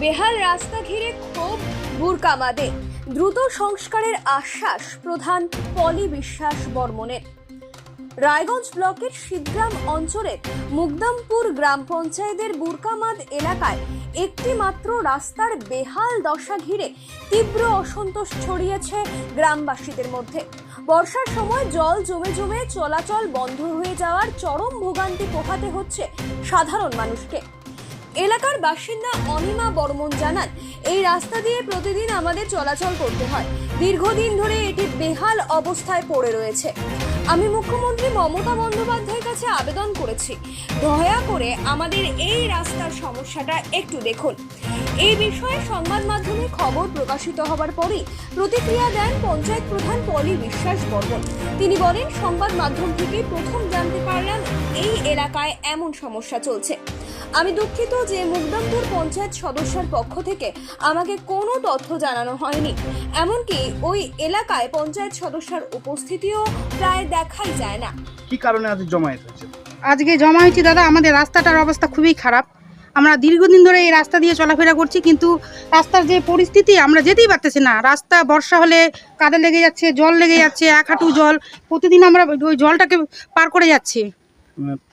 বেহাল রাস্তা ঘিরে ক্ষোভ বুরকামাদের দ্রুত সংস্কারের আশ্বাস প্রধান পলি বিশ্বাস বর্মনের। রায়গঞ্জ ব্লকের সিদ্রাম অঞ্চলের মুগদামপুর গ্রাম পঞ্চায়েতের বুরকামাদ এলাকায় একটি মাত্র রাস্তার বেহাল দশা ঘিরে তীব্র অসন্তোষ ছড়িয়েছে গ্রামবাসীদের মধ্যে। বর্ষার সময় জল জমে জমে চলাচল বন্ধ হয়ে যাওয়ার চরম ভোগান্তি পোহাতে হচ্ছে সাধারণ মানুষকে। এলাকার বাসিন্দা অনিমা বর্মন জানান, এই রাস্তা দিয়ে প্রতিদিন আমাদের চলাচল করতে হয়। দীর্ঘদিন ধরে এটি বেহাল অবস্থায় পড়ে রয়েছে। আমি মুখ্যমন্ত্রী মমতা বন্দ্যোপাধ্যায়ের কাছে আবেদন করেছি। দয়া করে আমাদের এই রাস্তার সমস্যাটা একটু দেখুন। এই বিষয়ে সংবাদ মাধ্যমে খবর প্রকাশিত হবার পরই প্রতিক্রিয়া দেন পঞ্চায়েত প্রধান পলি বিশ্বাস বর্মন। তিনি বলেন, সংবাদ মাধ্যম থেকে প্রথম জানতে পারলাম এই এলাকায় এমন সমস্যা চলছে। আমি দুঃখিত যে মুগদমপুর পঞ্চায়েত সদস্যের পক্ষ থেকে আমাকে কোনো তথ্য জানানো হয়নি। এমনকি ওই এলাকায় পঞ্চায়েত সদস্যের উপস্থিতিও প্রায় দেখাই যায় না। কি কারণে আজ জমায়েত হয়েছে? আজকে জমা হয়েছে দাদা আমাদের রাস্তাটার অবস্থা খুবই খারাপ। আমরা দীর্ঘদিন ধরে এই রাস্তা দিয়ে চলাফেরা করছি কিন্তু রাস্তার যে পরিস্থিতি আমরা যেতেই পারতেছি না। রাস্তা বর্ষা হলে কাদা লেগে যাচ্ছে জল লেগে যাচ্ছে এক হাঁটু জল। প্রতিদিন আমরা ওই জলটাকে পার করে যাচ্ছি।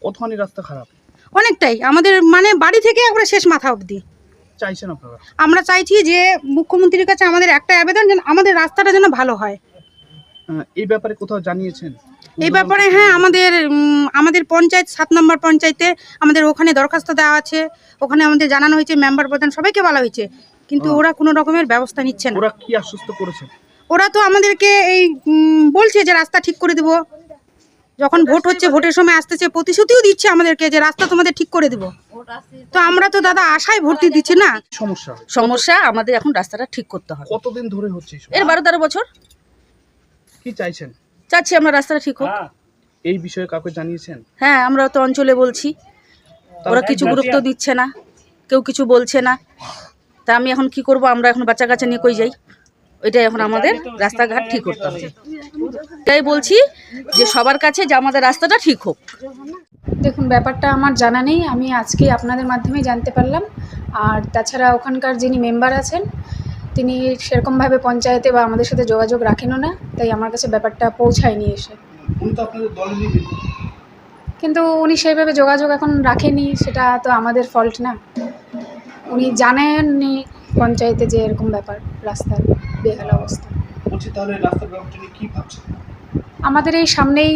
কতখানি রাস্তা খারাপ? অনেকটাই। আমাদের মানে বাড়ি থেকে একবারে শেষ মাথা অবধি। চাইছেন আপনারা? আমরা চাইছি যে মুখ্যমন্ত্রীর কাছে আমাদের একটা আবেদন যেন আমাদের রাস্তাটা যেন ভালো হয়। এই ব্যাপারে কোথাও জানিয়েছেন? এই ব্যাপারে হ্যাঁ আমাদের আমাদের পঞ্চায়েত সাত নম্বর পঞ্চায়েতে আমাদের ওখানে দরখাস্ত দেওয়া আছে। ওখানে আমাদের জানানো হয়েছে মেম্বার প্রধান সবাইকে বলা হয়েছে। কিন্তু ওরা কোনো রকমের ব্যবস্থা নিচ্ছে না। ওরা কি আশ্বস্ত করেছে? ওরা তো আমাদেরকে এই বলছে যে রাস্তা ঠিক করে দেবো। যখন ভোট হচ্ছে ভোটের সময় আসতেছে প্রতিশ্রুতিও দিচ্ছে আমাদেরকে যে রাস্তা তোমাদের ঠিক করে দেবো। তো আমরা তো দাদা আশায় ভর্তি দিচ্ছি না। সমস্যা সমস্যা আমাদের এখন রাস্তাটা ঠিক করতে হবে। কতদিন ধরে হচ্ছে এর বারো তেরো বছর। কি চাইছেন? চাচ্ছি আমরা রাস্তাটা ঠিক হোক। এই বিষয়ে কাউকে জানিয়েছেন? হ্যাঁ আমরা তো অঞ্চলে বলছি। ওরা কিছু গুরুত্ব দিচ্ছে না। কেউ কিছু বলছে না। তা আমি এখন কি করব? আমরা এখন বাচ্চা কাচ্চা নিয়ে কই যাই? ওইটাই এখন আমাদের রাস্তাঘাট ঠিক করতে হবে। তাই বলছি যে সবার কাছে যে আমাদের রাস্তাটা ঠিক হোক। দেখুন, ব্যাপারটা আমার জানা নেই। আমি আজকে আপনাদের মাধ্যমে জানতে পারলাম। আর তাছাড়া ওখানকার যিনি মেম্বার আছেন, তিনি সেরকমভাবে পঞ্চায়েতে বা আমাদের সাথে যোগাযোগ রাখেনও না। তাই আমার কাছে ব্যাপারটা পৌঁছায়নি এসে। কিন্তু উনি সেইভাবে যোগাযোগ এখন রাখেনি, সেটা তো আমাদের ফল্ট না। উনি জানেননি পঞ্চায়েতে যে এরকম ব্যাপার রাস্তার। বেহাল অবস্থা। বলছি তাহলে রাস্তার ব্যাপারটা নিয়ে কি ভাবছেন? আমাদের এই সামনেই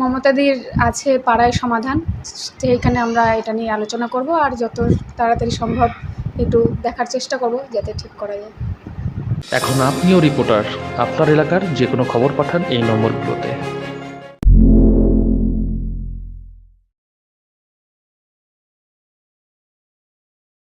মমতাদির আছে পাড়ায় সমাধান। সেইখানে আমরা এটা নিয়ে আলোচনা করব আর যত তাড়াতাড়ি সম্ভব একটু দেখার চেষ্টা করব যাতে ঠিক করা যায়। এখন আপনিও রিপোর্টার আপনার এলাকার যে কোনো খবর পাঠান এই নম্বরগুলোতে।